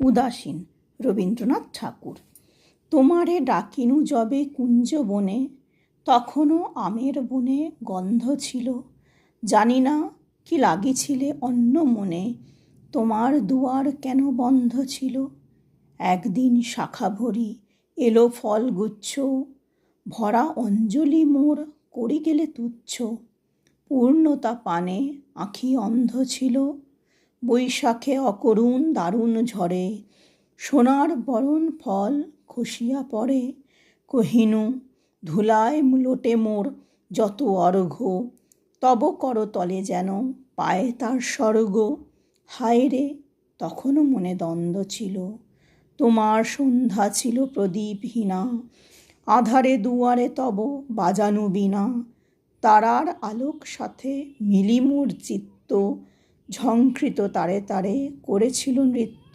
উদাসীন। রবীন্দ্রনাথ ঠাকুর, তোমারে ডাকিনু যবে কুঞ্জ বনে, তখনও আমের বনে গন্ধ ছিল। জানি না কি লাগিছিলে অন্য মনে, তোমার দুয়ার কেন বন্ধ ছিল। একদিন শাখা ভরি এলো ফলগুচ্ছ ভরা অঞ্জলি মোর করি গেলে তুচ্ছ। পূর্ণতা পানে আঁখি অন্ধ ছিল বৈশাখে অকরুণ দারুণ ঝরে সোনার বরণ ফল খসিয়া পড়ে। কহিনু, ধুলায় লোটে মোর যত অর্ঘ, তব করতলে যেন পায়ে তার স্বর্গ। হায় রে তখনও মনে দ্বন্দ্ব ছিল। তোমার সন্ধ্যা ছিল প্রদীপহীনা। আধারে দুয়ারে তব বাজানু বিনা তারার আলোক সাথে মিলিমুর চিত্ত ঝংকৃত তারে তারে করেছিল নৃত্য